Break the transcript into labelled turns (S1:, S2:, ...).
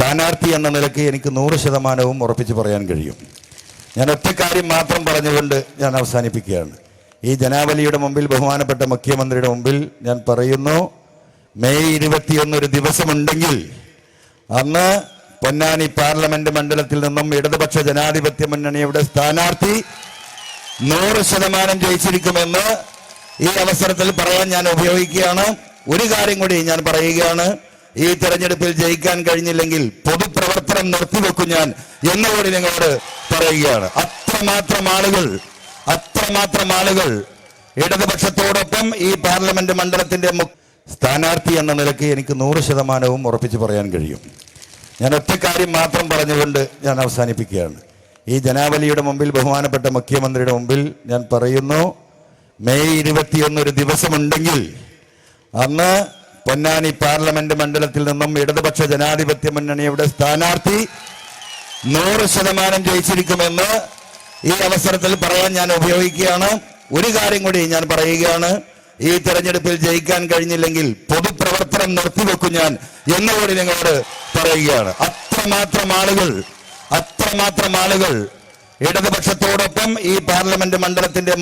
S1: സ്ഥാനാർത്ഥി എന്ന നിലയ്ക്ക് എനിക്ക് നൂറ് ശതമാനവും ഉറപ്പിച്ച് പറയാൻ കഴിയും. ഞാൻ ഒറ്റ കാര്യം മാത്രം പറഞ്ഞുകൊണ്ട് ഞാൻ അവസാനിപ്പിക്കുകയാണ്. ഈ ജനാവലിയുടെ മുമ്പിൽ ബഹുമാനപ്പെട്ട മുഖ്യമന്ത്രിയുടെ മുമ്പിൽ ഞാൻ പറയുന്നു മെയ് ഇരുപത്തിയൊന്ന് ഒരു ദിവസമുണ്ടെങ്കിൽ അന്ന് പൊന്നാനി പാർലമെന്റ് മണ്ഡലത്തിൽ നിന്നും ഇടതുപക്ഷ ജനാധിപത്യ മുന്നണിയുടെ സ്ഥാനാർത്ഥി നൂറ് ശതമാനം ജയിച്ചിരിക്കുമെന്ന് ഈ അവസരത്തിൽ പറയാൻ ഞാൻ ഉപയോഗിക്കുകയാണ്. ഒരു കാര്യം കൂടി ഞാൻ പറയുകയാണ്. ഈ തെരഞ്ഞെടുപ്പിൽ ജയിക്കാൻ കഴിഞ്ഞില്ലെങ്കിൽ പൊതുപ്രവർത്തനം നിർത്തിവെക്കും ഞാൻ എന്നുകൂടി നിങ്ങളോട് പറയുകയാണ്. അത്രമാത്രം ആളുകൾ അത്രമാത്രം ആളുകൾ ഇടതുപക്ഷത്തോടൊപ്പം ഈ പാർലമെന്റ് മണ്ഡലത്തിന്റെ സ്ഥാനാർത്ഥി എന്ന നിലയ്ക്ക് എനിക്ക് നൂറ് ശതമാനവും ഉറപ്പിച്ച് പറയാൻ കഴിയും. ഞാൻ ഒറ്റ കാര്യം മാത്രം പറഞ്ഞുകൊണ്ട് ഞാൻ അവസാനിപ്പിക്കുകയാണ്. ഈ ജനാവലിയുടെ മുമ്പിൽ ബഹുമാനപ്പെട്ട മുഖ്യമന്ത്രിയുടെ മുമ്പിൽ ഞാൻ പറയുന്നു മെയ് ഇരുപത്തിയൊന്നൊരു ദിവസമുണ്ടെങ്കിൽ അന്ന് പൊന്നാനി പാർലമെന്റ് മണ്ഡലത്തിൽ നിന്നും ഇടതുപക്ഷ ജനാധിപത്യ മുന്നണിയുടെ സ്ഥാനാർത്ഥി നൂറ് ശതമാനം ജയിച്ചിരിക്കുമെന്ന് ഈ അവസരത്തിൽ പറയാൻ ഞാൻ ഉപയോഗിക്കുകയാണ്. ഒരു കാര്യം കൂടി ഞാൻ പറയുകയാണ്. ഈ തെരഞ്ഞെടുപ്പിൽ ജയിക്കാൻ കഴിഞ്ഞില്ലെങ്കിൽ പൊതുപ്രവർത്തനം നിർത്തിവെക്കും ഞാൻ എന്നുകൂടി നിങ്ങളോട് പറയുകയാണ്. അത്രമാത്രം ആളുകൾ അത്രമാത്രം ആളുകൾ ഇടതുപക്ഷത്തോടൊപ്പം ഈ പാർലമെന്റ് മണ്ഡലത്തിന്റെ